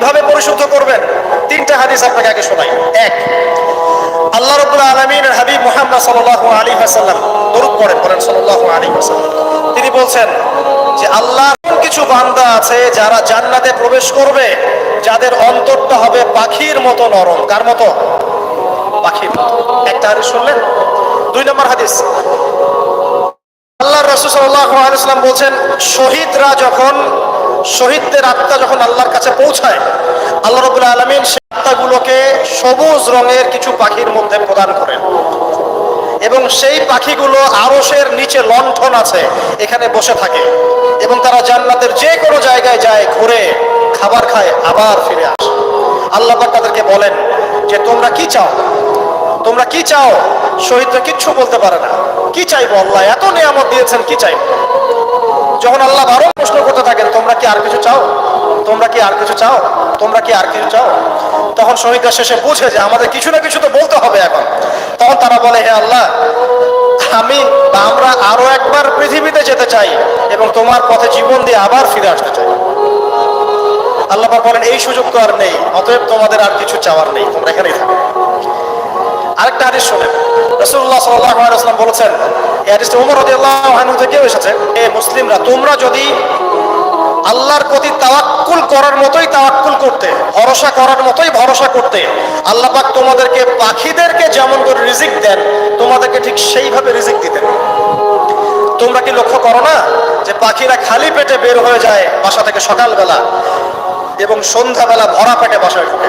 কীভাবে পরিশুদ্ধ করবেন? তিনটা হাদিস আপনাকে আগে শোনাই। এক, আল্লাহ রবুল্লা আলমিনের হাবিব মোহাম্মদ সাল্লাহ আলী হাসাল্লাম দরুদ পড়েন, বলেন সাল্লাহ আলী হাসাল্লাম তিনি বলছেন যে আল্লাহ কিছু বান্দা আছে যারা জান্নাতে প্রবেশ করবে, যাদের অন্তরটা হবে পাখির মতো নরম। কার মতো? পাখির মতো। একটা হাদিস শুনলেন? দুই নম্বর হাদিস। আল্লাহ রসুল সাল্লাম বলছেন, শহীদরা যখন শহীদদের আত্মা যখন আল্লাহর কাছে পৌঁছায়, আল্লাহ রবুল্লা আলমিন সেই আত্মাগুলোকে সবুজ রঙের কিছু পাখির মধ্যে প্রদান করেন। এবং সেই পাখিগুলো আরসের নিচে লণ্ঠন আছে, এখানে বসে থাকে। এবং তারা জান্নাতের যে কোনো জায়গায় যায়, ঘুরে, খাবার খায়, আবার ফিরে আসে। আল্লাহ তাদেরকে বলেন যে, তোমরা কি চাও? তোমরা কি চাও? শহীদরা কিচ্ছু বলতে পারে না। কি চাইব আল্লাহ? এত নিয়ামত দিয়েছেন, কি চাইব? যখন আল্লাহ আরও প্রশ্ন করতে থাকেন, তোমরা কি আর কিছু চাও? তোমরা কি আর কিছু চাও? তোমরা কি আর কিছু চাও? তখন শহীদরা শেষে বুঝে যে আমাদের কিছু না কিছু তো বলতে হবে এখন। তখন তারা বলে, হে আল্লাহ, আমি বা আমরা আরও একবার পৃথিবীতে যেতে চাই এবং তোমার পথে জীবন দিয়ে আবার ফিরে আসতে চাই। আল্লাহ বলেন, এই সুযোগ তো আর নেই, অতএব তোমাদের আর কিছু চাওয়ার নেই, তোমরা এখানেই থাকো। আরেকটা হাদিস শোনেন রসুল্লাহ সাল্লাম বলেছেন, এই হাদিসটা উমর এসেছে। এ মুসলিমরা, তোমরা যদি আল্লাহর প্রতি তাওয়াক্কুল করার মতোই তাওয়াক্কুল করতে, ভরসা করার মতোই ভরসা করতে, আল্লাহ পাক তোমাদেরকে, পাখিদেরকে যেমন করে রিজিক দেন, তোমাদেরকে ঠিক সেইভাবে রিজিক দিতেন। তোমরা কি লক্ষ্য করো না যে পাখিরা খালি পেটে বের হয়ে যায় বাসা থেকে সকালবেলা এবং সন্ধ্যাবেলা ভরা পেটে বাসায় ঢুকে?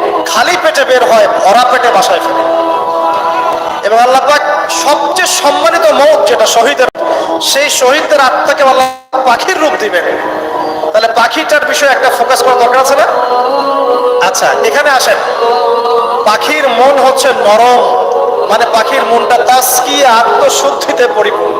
খালি পেটে বের হয়, ভরা পেটে বাসায় ফেরে এবং আল্লাহ পাক সবচেয়ে সম্মানিত মত যেটা শহীদের, সেই শহীদদের আত্মাকে আল্লাহ পাখির রূপ দিবেন। তাহলে পাখিটার বিষয়ে একটা ফোকাস করার দরকার আছে না? আচ্ছা এখানে আসেন। পাখির মন হচ্ছে নরম মানে পাখির মনটা তাস্কি আত্মশুদ্ধিতে পরিপূর্ণ।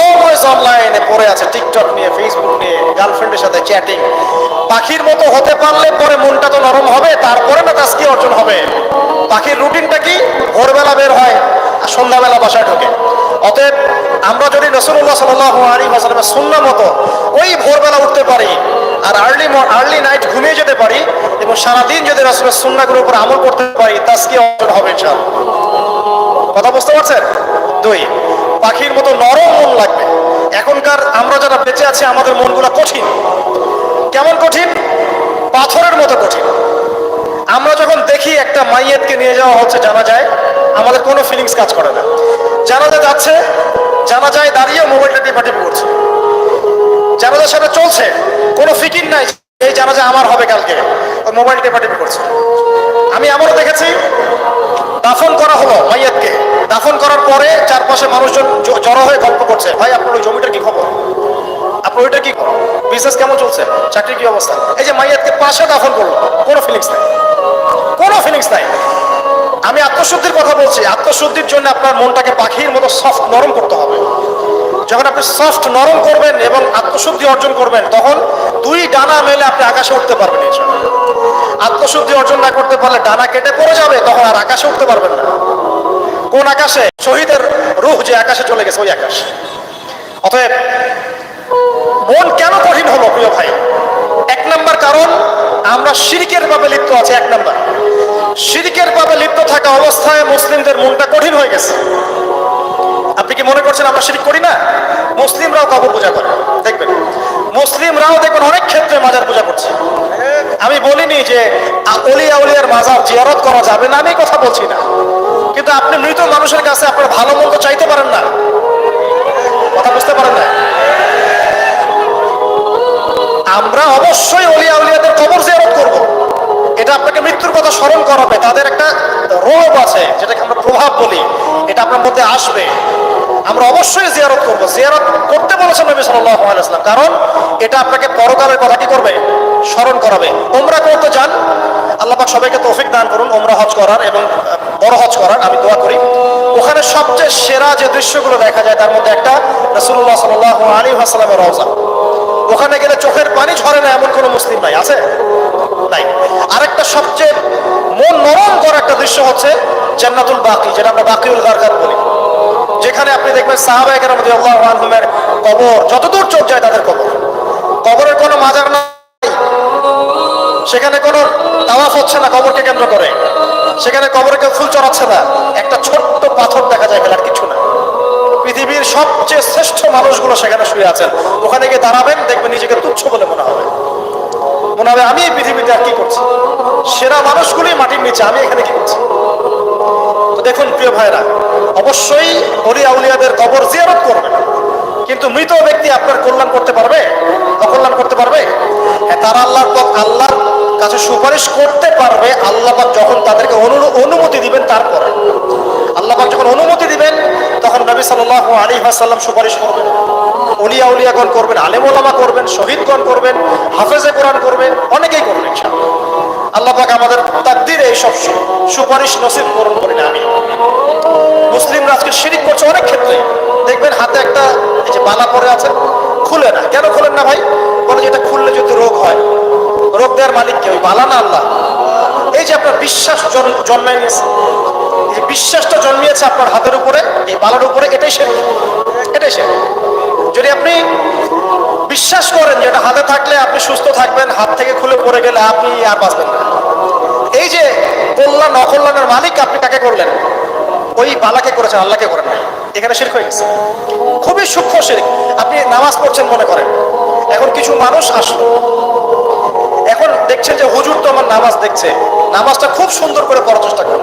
অলওয়েজ অনলাইনে পড়ে আছে টিকটক নিয়ে ফেসবুক নিয়ে গার্লফ্রেন্ডের সাথে চ্যাটিং পাখির মতো হতে পারলে পরে মনটা তো নরম হবে, তারপরে না তাস্কি অর্জন হবে? পাখির রুটিনটা কি? ভোরবেলা বের হয় আর সন্ধ্যাবেলা বাসায় ঢোকে। অতএব আমরা যদি রসুল্লাহ সাল্লাহ আলী আসালামের সুন্না মতো ওই ভোরবেলা উঠতে পারি আর আর্লি আর্লি নাইট ঘুমিয়ে যেতে পারি এবং সারাদিন যদি রসুলের সুন্নাগুলোর উপর আমল করতে পারি তাস্কি অর্জন হবে ইনশাআল্লাহ? কথা বুঝতে পারছেন? দুই পাখির মতো নরম মন লাগবে। এখনকার আমরা যারা বেঁচে আছি, আমাদের মনগুলো কঠিন। কেমন কঠিন? পাথরের মতো কঠিন। আমরা যখন দেখি একটা মাইয়েতকে নিয়ে যাওয়া হচ্ছে জানা যায় আমাদের কোনো ফিলিংস কাজ করে না। জানাজা যাচ্ছে জানা যায় দাঁড়িয়ে মোবাইলটা টিপাটিপি করছে। জানাজার সাথে চলছে, কোনো ফিকির নাই। এই জানা জানাজা আমার হবে কালকে। মোবাইল টেপাটিপি করছে। আমি আমারও দেখেছি, দাফন করা হলো মাইয়াতকে। দাফন করার পরে চারপাশে মানুষজন জড়ো হয়ে গল্প করছে। ভাই, আপনার ওই জমিটার কি খবর? আপনার ওইটা কি বিজনেস কেমন চলছে? চাকরির কি অবস্থা? এই যে মাইয়াতকে পাশে দাফন করল, কোনো ফিলিংস নাই। কোনো ফিলিংস নাই। আমি আত্মশুদ্ধির কথা বলছি। আত্মশুদ্ধির জন্য আপনার মনটাকে পাখির মতো সফট নরম করতে হবে। যখন আপনি সফট নরম করবেন এবং আত্মশুদ্ধি অর্জন করবেন, তখন দুই ডানা মেলে আপনি আকাশে উঠতে পারবেন। আত্মশুদ্ধি অর্জন না করতে পারলে ডানা কেটে পড়ে যাবে, তখন আর আকাশে উঠতে পারবেন না। কোন আকাশে? শহীদের রুহ যে আকাশে চলে গেছে, ওই আকাশ। অতএব, মন কেন কঠিন হলো, প্রিয় ভাই? এক নাম্বার কারণ, আমরা শিরিকের ভাবে লিপ্ত আছে, এক নাম্বার। শিরিকের ভাবে লিপ্ত থাকা অবস্থায় মুসলিমদের মনটা কঠিন হয়ে গেছে। আপনি কি মনে করছেন আমরা শিরিক করি না? মুসলিমরাও কবর পূজা করে? দেখবেন। মুসলিমরাও দেখবেন অনেক ক্ষেত্রে মাজার পূজা করছে। আমি বলিনি যে অলিয়া উলিয়ার মাজার জিয়ারত করা যাবে না, আমি কথা বলছি না। কিন্তু আপনি মৃত মানুষের কাছে আপনার ভালো মন্দ চাইতে পারেন না। কথা বুঝতে পারেন না? আমরা অবশ্যই অলিয়া উলিয়াদের কবর জিয়ারত করব। এটা আপনাকে মৃত্যুর কথা স্মরণ করাবে। তাদের একটা রোগ আছে, যেটাকে প্রভাব বলি, এটা আপনার মধ্যে আসবে। আমরা অবশ্যই জিয়ারত করব। জিয়ারত করতে বলেছেন নবী ওয়াসাল্লাম, কারণ এটা আপনাকে পরকালের কথা কি করবে? স্মরণ করাবে। ওমরা করতে যান। আল্লাহ সবাইকে তৌফিক দান করুন ওমরা হজ করার এবং বড় হজ করার, আমি দোয়া করি। ওখানে সবচেয়ে সেরা যে দৃশ্যগুলো দেখা যায়, তার মধ্যে একটা রাসূলুল্লাহ সাল্লাল্লাহু আলাইহি ওয়াসাল্লামের রওজা। ওখানে গেলে চোখের পানি ঝরে না, এমন কোনো মুসলিম নাই, আছে? নাই। আরেকটা সবচেয়ে মন নরম করা একটা দৃশ্য হচ্ছে জান্নাতুল বাকি, যেটা আমরা বাকিউল গারগার বলি। যেখানে আপনি দেখবেন আল্লাহ আনহুমের কবর, যতদূর চোখ যায় তাদের কবর। কবরের কোনো মাজার নাই। সেখানে কোনো তাওয়াফ হচ্ছে না, কবরকে কেন্দ্র করে। সেখানে কবরে কেউ ফুল চড়াচ্ছে না। একটা ছোট্ট পাথর দেখা যায়, ফেলার কিছু না পৃথিবীর সবচেয়ে শ্রেষ্ঠ মানুষগুলো সেখানে শুয়ে আছেন। ওখানে গিয়ে দাঁড়াবেন, দেখবেন নিজেকে তুচ্ছ বলে মনে হবে। হবে, আমি এই পৃথিবীতে আর কি করছি? সেরা মানুষগুলি মাটির নিচে, আমি এখানে কি করছি? তো দেখুন, প্রিয় ভাইরা অবশ্যই অলি আউলিয়াদের কবর জিয়ারত করবেন কিন্তু মৃত ব্যক্তি আপনার কল্যাণ করতে পারবে? অকল্যাণ করতে পারবে? হ্যাঁ তারা আল্লাহর আল্লাহর কাছে সুপারিশ করতে পারবে, আল্লাহ যখন তাদেরকে অনুমতি দিবেন তারপরে। আল্লাহ যখন অনুমতি দিবেন, তখন নবী আলাইহি ওয়াসাল্লাম সুপারিশ করবেন। অলিয়া উলিয়াগণ করবেন আলেম ওলামা করবেন, শহীদগণ করবেন, হাফেজে কোরআন করবেন, অনেকেই করবেন আল্লাহ পাক আমাদের তাকদিরে এই সব সুপারিশ নসিব করুন করি না আমি মুসলিমরা আজকে শিরিক করছে অনেক ক্ষেত্রে। দেখবেন হাতে একটা এই যে বালা পরে আছে, খুলে না। কেন খুলেন না ভাই? বলে যে এটা খুললে যদি রোগ হয়, রোগ দেওয়ার মালিক কে? ওই বালা না আল্লাহ? এই যে আপনার বিশ্বাস জন- জন্মায় নিয়েছে, এই বিশ্বাসটা জন্মিয়েছে আপনার হাতের উপরে, এই বালার উপরে, এটাই সে এটাই সে যদি আপনি বিশ্বাস করেন যে এটা হাতে থাকলে আপনি সুস্থ থাকবেন, হাত থেকে খুলে পড়ে গেলে আপনি আর বাঁচবেন না। এই যে কল্যাণ, অকল্যাণের মালিক আপনি কাকে করলেন? ওই বালাকে করেছেন, আল্লাহকে করেন এখানে শিরক হয়ে গেছে। খুবই সূক্ষ্ম শিরক। আপনি নামাজ পড়ছেন মনে করেন। এখন কিছু মানুষ আসলো। এখন দেখছেন যে হুজুর তো আমার নামাজ দেখছে। নামাজটা খুব সুন্দর করে পড়ার চেষ্টা করুন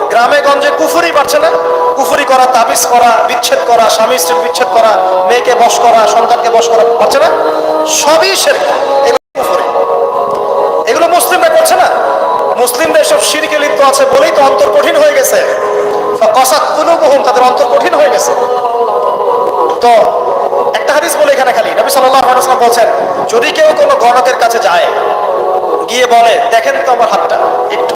গ্রামে, গঞ্জে কুফুরি বাড়ছে না? কুফুরি করা, তাবিজ করা, বিচ্ছেদ করা, স্বামী স্ত্রীর বিচ্ছেদ করা, মেয়েকে বশ করা, সন্তানকে বশ করা বাড়ছে না? সবই সেরে এগুলো কুফুরি। এগুলো মুসলিমরা করছে না? মুসলিমরা এসব শিরকে লিপ্ত আছে বলেই তো অন্তর কঠিন হয়ে গেছে। কসাত কুলুবহুম, তাদের অন্তর কঠিন হয়ে গেছে। তো একটা হাদিস বলে এখানে খালি। নবী সাল্লাল্লাহু আলাইহি বলছেন, যদি কেউ কোনো গণকের কাছে যায়, গিয়ে বলে, দেখেন তো আমার হাতটা, একটু।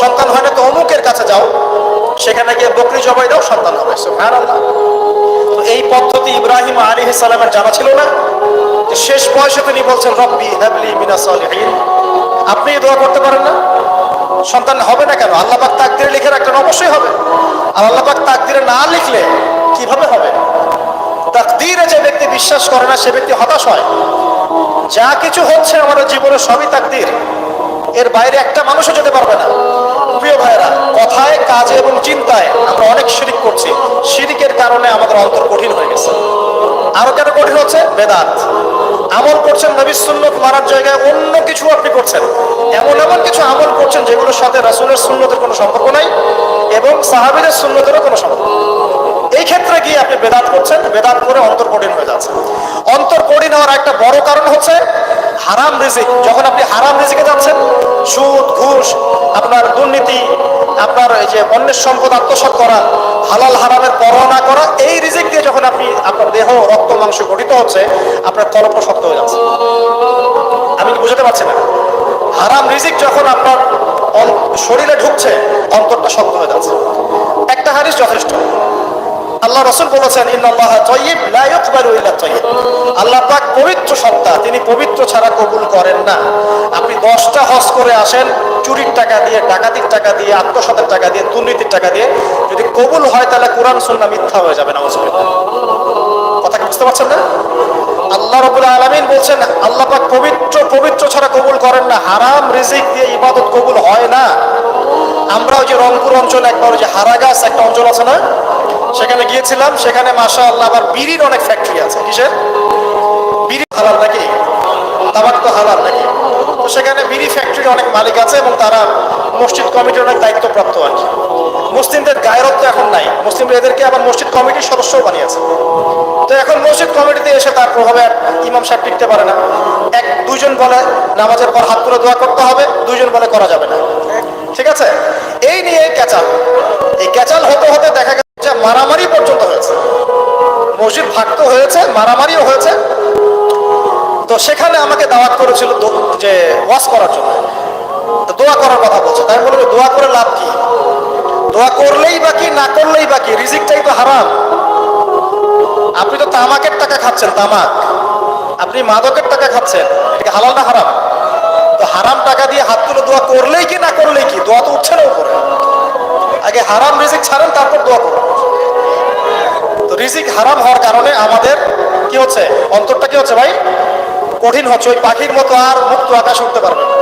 সন্তান হয় না তো অমুকের কাছে যাও, সেখানে গিয়ে বকরি জবাই দাও, সন্তান হবে। তো এই পদ্ধতি ইব্রাহিম আলী সালামের জানা ছিল না। শেষ বয়সে তিনি বলছেন, রব্বি হাবলি মিনা সালিহিন। আপনি দোয়া করতে পারেন না? সন্তান হবে না কেন? আল্লাহ পাক তাকদিরে লিখে রাখলেন, অবশ্যই হবে। আর আল্লাহ পাক তাকদিরে না লিখলে কীভাবে হবে? তাকদিরে যে ব্যক্তি বিশ্বাস করে না, সে ব্যক্তি হতাশ হয়। যা কিছু হচ্ছে আমাদের জীবনে সবই তাকদির। এর বাইরে একটা মানুষও যেতে পারবে না। প্রিয় ভাইরা কথায়, কাজে এবং চিন্তায় আমরা অনেক শিরিক করছি। শিরিকের কারণে আমাদের অন্তর কঠিন হয়ে গেছে। আরও কেন কঠিন হচ্ছে? বেদাত। আমল করছেন নবী সুন্নত মারার জায়গায় অন্য কিছু আপনি করছেন। এমন এমন কিছু আমল করছেন যেগুলোর সাথে রাসূলের সুন্নতের কোনো সম্পর্ক নাই এবং সাহাবীদের সুন্নতেরও কোনো সম্পর্ক। এই ক্ষেত্রে গিয়ে আপনি বেদাত করছেন। বেদাত করে অন্তর কঠিন হয়ে যাচ্ছে অন্তর কঠিন হওয়ার একটা বড় কারণ হচ্ছে হারাম রিজিক, যখন আপনি হারাম রিজিকে যাচ্ছেন, সুদ, ঘুষ, আপনার দুর্নীতি, আপনার এই যে অন্যের সম্পদ আত্মসাৎ করা, হালাল হারামের পরোয়া না করা, এই রিজিক দিয়ে যখন আপনি, আপনার দেহ, রক্ত, মাংস গঠিত হচ্ছে, আপনার কলপ শক্ত হয়ে যাচ্ছে। আমি কি বুঝতে পারছি না? হারাম রিজিক যখন আপনার শরীরে ঢুকছে, অন্তরটা শক্ত হয়ে যাচ্ছে। একটা হারিস যথেষ্ট। আল্লাহ রসুল বলেছেন আল্লাহ পাক পবিত্র সত্তা, তিনি পবিত্র ছাড়া কবুল করেন না। আপনি দশটা হজ করে আসেন, চুরির টাকা দিয়ে, ডাকাতির টাকা দিয়ে, আত্মসাতের টাকা দিয়ে, দুর্নীতির টাকা দিয়ে, যদি কবুল হয় তাহলে কোরআন, সুন্নাহ মিথ্যা হয়ে যাবে না কথা কি বুঝতে পারছেন না? আল্লাহ রবুল আলমিন বলছেন, আল্লাহ পাক পবিত্র পবিত্র ছাড়া কবুল করেন না। হারাম রিজিক দিয়ে ইবাদত কবুল হয় না। আমরা ওই যে রংপুর অঞ্চলে, একবার ওই যে হারাগাছ, একটা অঞ্চল আছে না? সেখানে গিয়েছিলাম, সেখানে মাসা আল্লাহ আবার বিড়ির অনেক ফ্যাক্টরি আছে। কিসের? বিড়ি হালাল নাকি? তাবাক তো হালাল নাকি? তো সেখানে বিড়ি ফ্যাক্টরি অনেক মালিক আছে এবং তারা মসজিদ কমিটির অনেক দায়িত্বপ্রাপ্ত আর কি। মুসলিমদের গায়রত্ব এখন নাই। মুসলিমরা এদেরকে আবার মসজিদ কমিটির সদস্যও বানিয়েছে। তো এখন মসজিদ কমিটিতে এসে তার প্রভাবে ইমাম সাহেব টিকতে পারে না। এক, দুইজন বলে নামাজের পর হাত তুলে দোয়া করতে হবে, দুইজন বলে করা যাবে না। ঠিক আছে? এই নিয়ে ক্যাচাল। এই ক্যাচাল হতে হতে দেখা গেছে যে মারামারি পর্যন্ত হয়েছে। মসজিদ ভাগ তো হয়েছে, মারামারিও হয়েছে। তো সেখানে আমাকে দাওয়াত করেছিল যে ওয়াশ করার জন্য। দোয়া করার কথা বলছে। তাই বলব দোয়া করে লাভ কি? দোয়া করলেই বাকি না করলেই বাকি রিজিকটাই তো হারাম। আপনি তো তামাকের টাকা খাচ্ছেন, তামাক। আপনি মাদকের টাকা খাচ্ছেন। এটা হালাল না হারাম? হারাম টাকা দিয়ে হাত তুলে দোয়া করলেই কি, না করলেই কি? দোয়া তো উঠছে না উপরে। আগে হারাম রিজিক ছাড়েন, তারপর দোয়া করুন। তো রিজিক হারাম হওয়ার কারণে আমাদের কি হচ্ছে? অন্তরটা কি হচ্ছে ভাই? কঠিন হচ্ছে, ওই পাখির মতো আর মুক্ত আকাশ উঠতে পারবে না।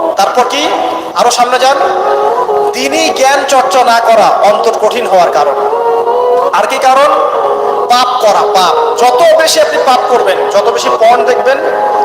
তারপর কি? আরও সামনে যান। তিনি জ্ঞান চর্চা না করা অন্তর কঠিন হওয়ার কারণ। আর কি কারণ? পাপ করা, পাপ। যত বেশি আপনি পাপ করবেন, যত বেশি পণ দেখবেন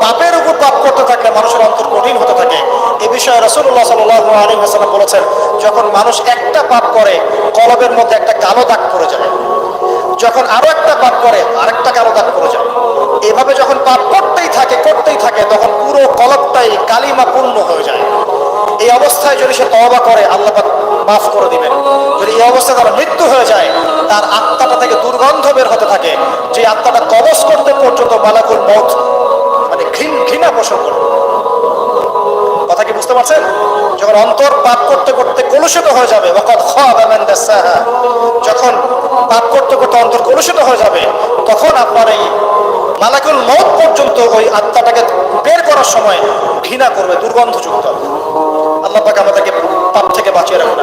পাপের উপর পাপ করতে থাকলে মানুষের অন্তর কঠিন হতে থাকে। এ বিষয়ে রসুল্লাহ সাল্লাহ আলী হাসালাম বলেছেন, যখন মানুষ একটা পাপ করে, কলবের মধ্যে একটা কালো দাগ পড়ে যায়। যখন আরও একটা পাপ করে, আরেকটা কালো দাগ পড়ে যায়। এভাবে যখন পাপ করতেই থাকে করতেই থাকে, তখন পুরো কলবটাই কালিমা পূর্ণ হয়ে যায়। এই অবস্থায় যদি সে তওবা করে, আল্লাহ মাফ করে দিবেন। যদি এই অবস্থায় তার মৃত্যু হয়ে যায়, তার আত্মাটা থেকে দুর্গন্ধ বের হতে থাকে। যে আত্মাটা কবজ করতে পর্যন্ত মালাকুল মত মানে ঘৃণ ঘৃণা পোষণ করবে। কথা কি বুঝতে পারছেন? যখন অন্তর পাপ করতে করতে কলুষিত হয়ে যাবে যখন পাপ করতে করতে অন্তর কলুষিত হয়ে যাবে, তখন আপনার এই মালাকুল মত পর্যন্ত ওই আত্মাটাকে বের করার সময় ঘৃণা করবে, দুর্গন্ধযুক্ত। আল্লাহ পাক আমাদেরকে পাপ থেকে বাঁচিয়ে রাখুন।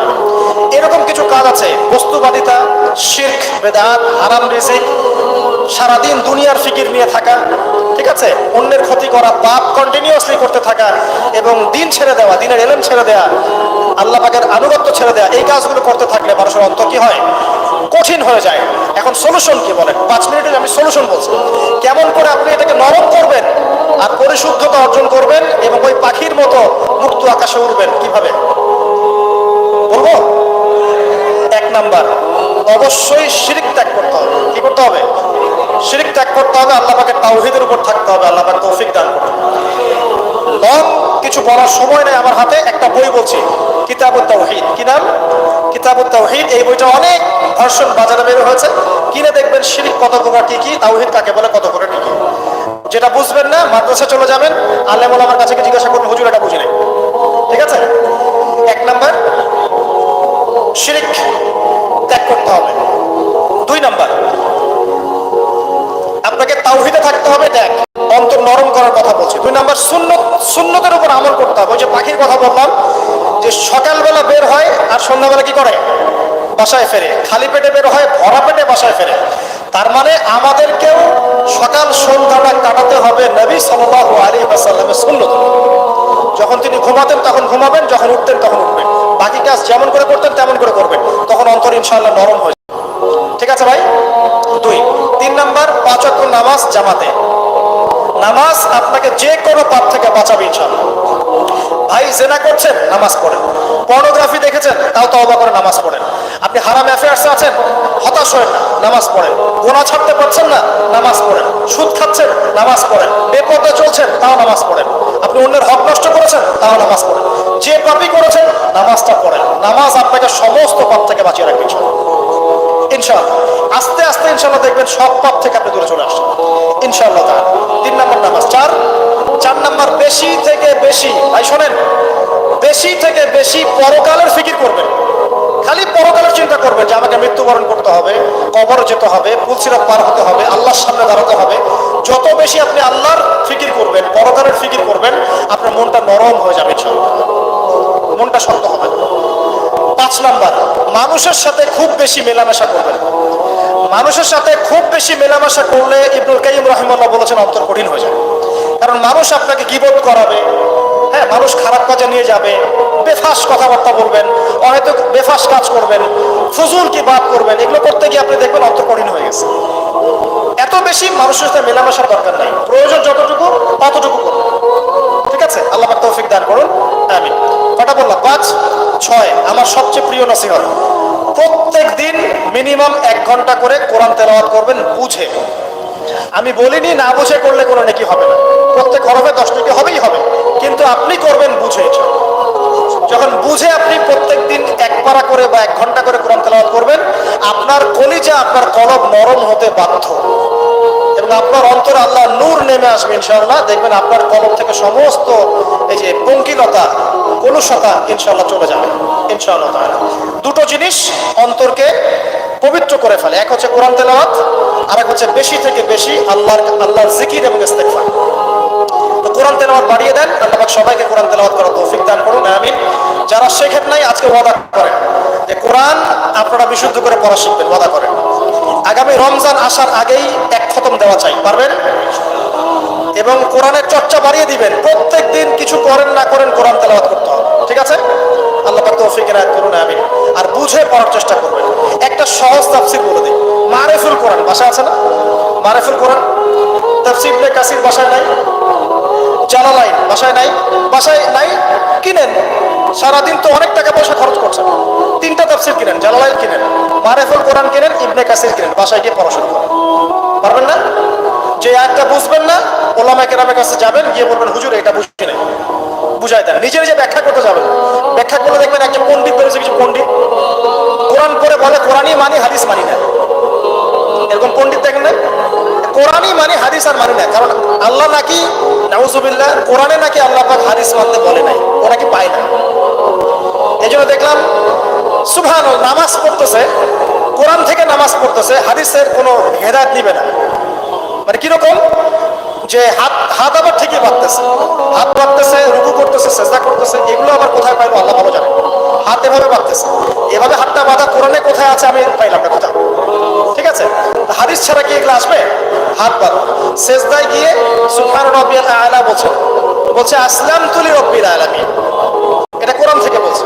এরকম কিছু কাজ আছে, বস্তুবাদিতা, শির্ক, বেদাত, হারাম রেসে সারাদিন দুনিয়ার ফিকির নিয়ে থাকা ঠিক আছে? অন্যের ক্ষতি করা পাপ কন্টিনিউয়াসলি করতে থাকা এবং দিন ছেড়ে দেওয়া, দিনের এলেম ছেড়ে দেওয়া আল্লাহ পাকের আনুগত্য ছেড়ে দেওয়া এই কাজগুলো করতে থাকলে মানুষের অন্তর কি হয়? কঠিন হয়ে যায়। এখন সলিউশন কি বলেন? পাঁচ মিনিটে আমি সলিউশন বলছি। কেমন করে আপনি এটাকে নরম করবেন আর পরিশুদ্ধতা অর্জন করবেন এবং ওই পাখির মতো মুক্ত আকাশে উড়বেন কীভাবে? বলব? এক নাম্বার, অবশ্যই শিরিক ত্যাগ করতে হবে। কি করতে হবে? শিরিক ত্যাগ করতে হবে, আল্লাহ পাকের তাওহীদের উপর থাকতে হবে, আল্লাহ পাক তৌফিক দান করুন। লং কিছু বলার সময় নেই আমার হাতে, একটা বই বলছি, কিতাবুত তাওহীদ। কি নাম? কিতাবুত তাওহীদ, এই বইটা অনেক ভার্সন বাজারে বের হয়েছে। কিনে দেখবেন শিরিক কত প্রকার কি কি, তাওহীদ কাকে বলে, কত প্রকার কি যেটা বুঝবেন না, মাদ্রাসা চলে যাবেন, আলেম আমার কাছে জিজ্ঞাসা করবেন, হুজুর, এটা বুঝি নাই। ঠিক আছে? এক নাম্বার, শিরিক ত্যাগ করতে হবে। দুই নাম্বার আপনাকে তাওহিদে থাকতে হবে, দেখ। অন্তর নরম করার কথা বলছি। দুই নাম্বার, সুন্নত, সুন্নতের উপর আমল করতে হবে। ওই যে পাখির কথা বললাম, যে সকালবেলা বের হয় আর সন্ধ্যাবেলা কি করে? বাসায় ফেরে। খালি পেটে বের হয়, ভরা পেটে বাসায় ফেরে। তার মানে আমাদেরকেও সকাল সন্ধ্যাটা কাটাতে হবে নবী সাল্লাল্লাহু আলাইহি ওয়াসাল্লামের সুন্নত। যখন তিনি ঘুমাতেন, তখন ঘুমাবেন, যখন উঠতেন, তখন উঠবেন। বাকি কাজ যেমন করে করতেন, তেমন করে করবেন। তখন অন্তর ইনশাআল্লাহ নরম হয়ে। ঠিক আছে ভাই? দুই। তিন নাম্বার পাঁচ ওয়াক্ত নামাজ জামাতে। নামাজ আপনাকে যে কোনো পাপ থেকে বাঁচাবে ভাই, জেনা করছেন, নামাজ পড়েন। পর্নোগ্রাফি দেখেছেন, তাও তওবা করে নামাজ পড়েন। আপনি হারাম অ্যাফেয়ার্স আছেন, হতাশ হয়েন না, নামাজ পড়েন। গোনা ছাড়তে পারছেন না, নামাজ পড়েন। সুদ খাচ্ছেন, নামাজ পড়েন। বেপর্দা চলছেন, তাও নামাজ পড়েন। আপনি অন্যের হক নষ্ট করেছেন, তাও নামাজ পড়েন। যে পাপই করেছেন, নামাজটা পড়েন। নামাজ আপনাকে সমস্ত পাপ থেকে বাঁচিয়ে রাখবে ইনশাআল্লাহ। আস্তে আস্তে ইনশাআল্লাহ দেখবেন সব পাপ থেকে আপনি দূরে চলে আসছেন। ইনশাআল্লাহ তাআলা। তিন নম্বর নামাজ। চার চার নম্বর বেশি থেকে বেশি, ভাই শোনেন, বেশি থেকে বেশি পরকালের ফিকির করবেন। খালি পরকালের চিন্তা করবেন যে আমাকে মৃত্যুবরণ করতে হবে, কবর যেতে হবে পুলসিরাত পার হতে হবে, আল্লাহর সামনে দাঁড়াতে হবে। যত বেশি আপনি আল্লাহর ফিকির করবেন, পরকালের ফিকির করবেন, আপনার মনটা নরম হয়ে যাবে মনটা শক্ত হবে। পাঁচ নাম্বার, মানুষের সাথে খুব বেশি মেলামেশা করবেন। মানুষের সাথে খুব বেশি মেলামেশা করলে ইবনুল কাইম রহিমাল্লাহ বলেছেন অন্তর কঠিন হয়ে যায় কারণ মানুষ আপনাকে গিবত করাবে হ্যাঁ মানুষ খারাপ কাজে নিয়ে যাবে, বেফাস কথাবার্তা বলবেন হয়তো বেফাস কাজ করবেন, ফুজুল কি বাদ করবেন, এগুলো করতে গিয়ে আপনি দেখবেন অন্তর কঠিন হয়ে গেছে। এত বেশি মানুষের সাথে মেলামেশার দরকার নাই। প্রয়োজন যতটুকু, ততটুকু ঠিক আছে। আল্লাহ তৌফিক দান করুন। আমিন। কটা বললাম। পাঁচ, ছয়, আমার সবচেয়ে প্রিয় নসিহত। প্রত্যেক দিন মিনিমাম এক ঘণ্টা করে কোরআন তেলাওয়াত করবেন, বুঝে। আমি বলিনি না বুঝে করলে কোনো নাকি হবে না। প্রত্যেক হরফে দশ নাকি হবেই হবে। কিন্তু আপনি করবেন বুঝে যখন বুঝে আপনি প্রত্যেক দিন এক পারা করে বা এক ঘণ্টা করে কোরআন তেলাওয়াত করবেন, আপনার কলিজা, আপনার কলব নরম হতে বাধ্য। এবং আপনার অন্তরে আল্লাহ নূর নেমে আসবে ইনশাআল্লাহ। দেখবেন আপনার কলম থেকে সমস্ত এই যে পঙ্কিলতা, কলুষতা ইনশাল্লাহ চলে যাবে, ইনশাআল্লাহ দুটো জিনিস অন্তরকে পবিত্র করে ফেলে, এক হচ্ছে কোরআন তেলাওয়াত আর এক হচ্ছে বেশি থেকে বেশি আল্লাহর আল্লাহর জিকির এবং ইস্তেগফার। তো কোরআন তেলাওয়াত বাড়িয়ে দেন, আল্লাহ সবাইকে কোরআন তেলাওয়াত করার তৌফিক দান করুন, আমিন। যারা শেখেন নাই, আজকে ওয়াদা করেন যে কোরআন আপনারা বিশুদ্ধ করে পড়া শিখবেন, ওয়াদা করেন। আগামী রমজান আসার আগেই এক খতম দেওয়া চাই, পারবেন? এবং কোরআনের চর্চা বাড়িয়ে দিবেন। প্রত্যেক দিন কিছু করেন না করেন কোরআন তেলাওয়াত করতে হবে। ঠিক আছে? আল্লাহ পাক তৌফিক করুন আমি আর বুঝে পড়ার চেষ্টা করবেন। একটা সহজ তাফসীর বলে দিই। মারেফুল কোরআন বাসা আছে না? মারেফুল কোরআন? তাফসীর কাসির বাসায় নাই? জালালাইন, বাসায় নাই? বাসায় নাই? কিনেন। সারাদিন তো অনেক টাকা পয়সা খরচ করছেন। তিনটা তাফসির কিনেন, জালালাইন কিনেন। মারেফুল কোরআন কেনেন, ইবনে কাসির কিনেন, বাসায় গিয়ে পড়াশোনা করেন। পারবেন না? যে একটা বুঝবেন না, ওলামা কেরামের কাছে যাবেন, গিয়ে বলবেন, হুজুর, এটা বুঝি নাই। বুঝাই দেন। নিজে নিজে ব্যাখ্যা করতে যাবেন। ব্যাখ্যা করলে দেখবেন একটা পণ্ডিত বেরোছে কিছু পণ্ডিত। কোরআন পড়ে বলে, কোরআনই মানি, হাদিস মানি না। এরকম পণ্ডিত দেখেন না? কোরআনই মানে হাদিস আর মানে না। কারণ আল্লাহ নাকি, নাউজুবিল্লাহ, কোরআনে নাকি আল্লাহ পাক হাদিস মানতে বলে নাই। ও নাকি পায় না? এই জন্য দেখলাম সুবহান নামাজ পড়তেছে, কোরআন থেকে নামাজ পড়তেছে, হাদিসের কোনো হেদায়ত নিবে না। মানে কীরকম? যে হাত হাত আবার ঠিকই বাঁধতেছে। হাত বাঁধতেছে, রুকু করতেছে চেষ্টা করতেছে, এগুলো আবার কোথায় পাইবো আল্লাহ ভালো জানে। হাত এভাবে বাঁধতেছে। এভাবে হাতটা বাঁধা কোরআনে কোথায় আছে আমি পাইলাম না কোথাও ঠিক আছে? হাদিস ছাড়া কি এগুলো আসবে? হাত বাঁধ। সেজদায় গিয়ে সুফান রব্বিয়াল আলা বলছে বলছে আসলাম তুলি রব্বিল আলামিন। এটা কোরআন থেকে বলছে।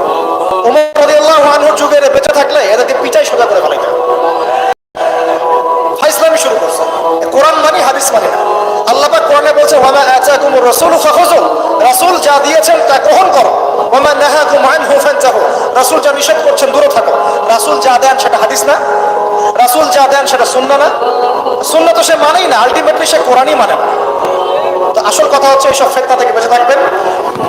বলছে, ওয়ামা আতাকুম রাসূলু ফাখুযু। রাসুল যা দিয়েছেন তা গ্রহণ করো। ওয়ামা নাহাকুম হুফেন চাহ রাসুল যা নিষেধ করছেন, দূরে থাকো। রাসুল যা দেন সেটা হাদিস না। রাসুল যা দেন সেটা শূন্য না। শূন্য তো সে মানেই না। আলটিমেটলি সে কোরআনই মানে না। তো আসল কথা হচ্ছে, এইসব ফেতনা থেকে বেঁচে থাকবেন।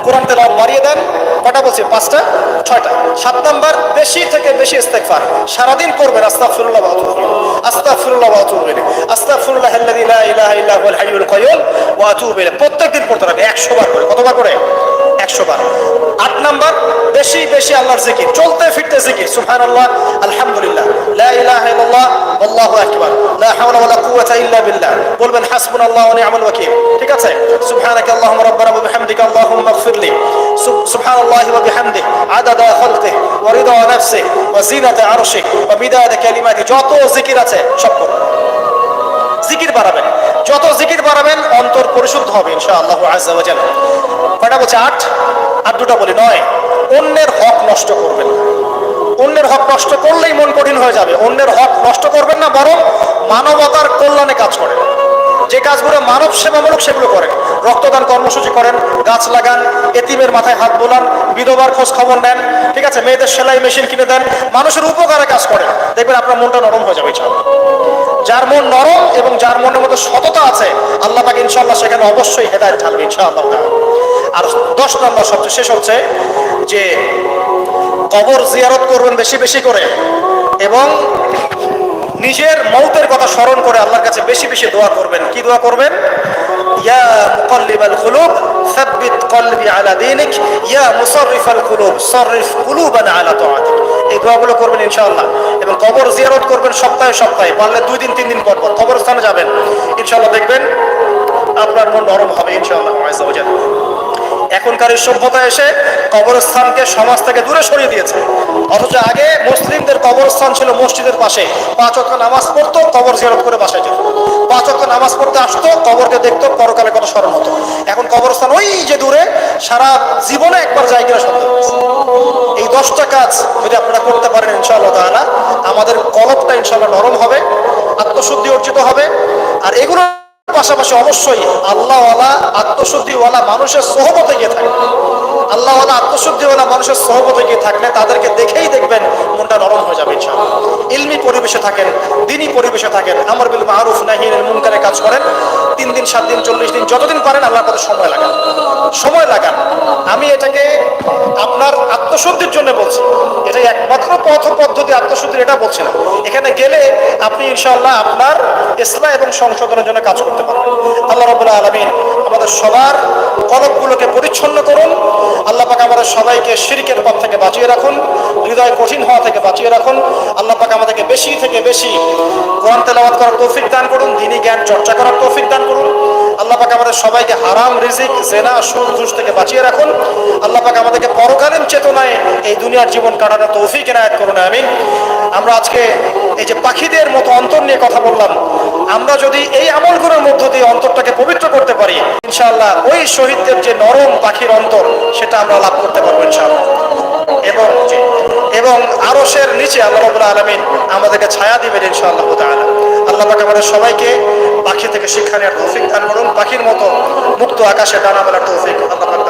কোরআন তেলাওয়াত বাড়িয়ে দেন। কটা বলছি? পাঁচটা? ছয়টা। সাত নাম্বার বেশি থেকে বেশি ইস্তেগফার। সারাদিন করবেন ইল্লা হুয়াল হাইয়ুল কাইয়্যুম ওয়া আতুবু ইলাইহি। প্রত্যেকদিন পড়তে হবে 100 বার করে। কতবার করে? 100 বার আট নাম্বার, বেশি বেশি আল্লাহর জিকির। চলতে ফিরতে জিকির। সুবহানাল্লাহ, আলহামদুলিল্লাহ। যত জিকির বাড়াবেন। অন্তর পরিশুদ্ধ হবে ইনশাআল্লাহ কয়টা বলছে? আট? আর দুটা বলি, নয়। অন্যের হক নষ্ট করবেন। না। অন্যের হক নষ্ট করলেই মন কঠিন হয়ে যাবে। অন্যের হক নষ্ট করবেন না, বরং মানবতার কল্যাণে কাজ করেন। যে কাজগুলো মানব সেবামূলক সেগুলো করেন। রক্তদান কর্মসূচি করেন, গাছ লাগান, এতিমের মাথায় হাত বোলান, বিধবার খোঁজ খবর নেন, ঠিক আছে? মেয়েদের সেলাই মেশিন কিনে দেন, মানুষের উপকারে কাজ করেন। দেখবেন আপনার মনটা নরম হয়ে যাবে যার মন নরম এবং যার মনের মধ্যে সততা আছে, আল্লাহ পাক ইনশাল্লাহ সেখানে অবশ্যই হেদায়েত ঢালবে ইনশাআল্লাহ। আর দশ নম্বর সবচেয়ে শেষ হচ্ছে যে কবর জিয়ারত করবেন বেশি বেশি করে এবং নিজের মৌতের কথা স্মরণ করে আল্লাহর কাছে বেশি বেশি দোয়া করবেন। কি দোয়া করবেন? ইয়া কুলুব এই করবেন এবং কবর জিয়ারত করবেন সপ্তাহে সপ্তাহে দুই দিন, তিন দিন পর পর যাবেন। দেখবেন আপনার মন নরম হবে জাল্লা এখনকার এই সভ্যতা এসে কবরস্থানকে সমাজ থেকে দূরে সরিয়ে দিয়েছে। অথচ আগে মুসলিমদের কবরস্থান ছিল মসজিদের পাশে। পাঁচ অক্ট নামাজ পড়তো, কবর জিয়ারত করে বাসায় যেত। পাঁচ অক্ট নামাজ পড়তে আসতো, কবরকে দেখতো, পরকালে কত স্মরণ হতো এখন কবরস্থান ওই যে দূরে, সারা জীবনে একবার যায় কিনা সন্দেহ এই দশটা কাজ যদি আপনারা করতে পারেন ইনশাআল্লাহ তাআলা, আমাদের কলবটা ইনশাআল্লাহ নরম হবে, আত্মশুদ্ধি অর্জিত হবে, আর এগুলো পাশাপাশি অবশ্যই আল্লাহওয়ালা আত্মশুদ্ধিওয়ালা মানুষের সহমতে গিয়ে থাকবে। আল্লাহওয়ালা আত্মশুদ্ধিওয়ালা মানুষের সহবতে থাকলে তাদেরকে দেখেই দেখবেন মনটা নরম হয়ে যাবে ইলমি পরিবেশে থাকেন দিনী পরিবেশে থাকেন, আমার বিল মারুফ নাহিনের মুনকারে কাজ করেন, তিন দিন, সাত দিন, চল্লিশ দিন, যতদিন পারেন আল্লাহর পথে সময় লাগান। সময় লাগান। আমি এটাকে আপনার আত্মশুদ্ধির জন্য বলছি। এটা একমাত্র পথ পদ্ধতি আত্মশুদ্ধির, এটা বলছি না। এখানে গেলে আপনি ইনশাআল্লাহ আপনার ইসলাম এবং সংশোধনের জন্য কাজ করতে পারবেন। আল্লাহ রবুল্লাহ আলমিন আমাদের সবার কলকগুলোকে পরিচ্ছন্ন করুন। আল্লাহ পাক আমাদের সবাইকে শিরকের পথ থেকে বাঁচিয়ে রাখুন, হৃদয় কঠিন হওয়া থেকে বাঁচিয়ে রাখুন। আল্লাহ পাক আমাদেরকে বেশি থেকে বেশি কোরআন তেলাওয়াত করার তৌফিক দান করুন, দিনী জ্ঞান চর্চা করার তৌফিক দান করুন। আল্লাহ পাক আমাদের সবাইকে হারাম রিজিক, জেনা, সুদ, ঘুষ থেকে বাঁচিয়ে রাখুন। আল্লাহ পাক আমাদেরকে পরকালীন চেতনায় এই দুনিয়ার জীবন কাটানোর তৌফিক এনায়ত করুন আমি আমরা আজকে এই যে পাখিদের মতো অন্তর নিয়ে কথা বললাম আমরা যদি এই আমলগুলোর মধ্য দিয়ে অন্তরটাকে পবিত্র করতে পারি, ইনশাআল্লাহ ওই শহীদদের যে নরম পাখির অন্তর, সেটা আমরা লাভ করতে পারব ইনশাআল্লাহ। এবং এবং আরশের নিচে আল্লাহ রাব্বুল আলামিন আমাদেরকে ছায়া দিবেন ইনশাআল্লাহ তাআলা। আল্লাহ পাক আমাদের সবাইকে পাখি থেকে শিক্ষা নেওয়ার তৌফিক দান করুন, পাখির মতো মুক্ত আকাশে ডানা মেলার তৌফিক আল্লাহ দান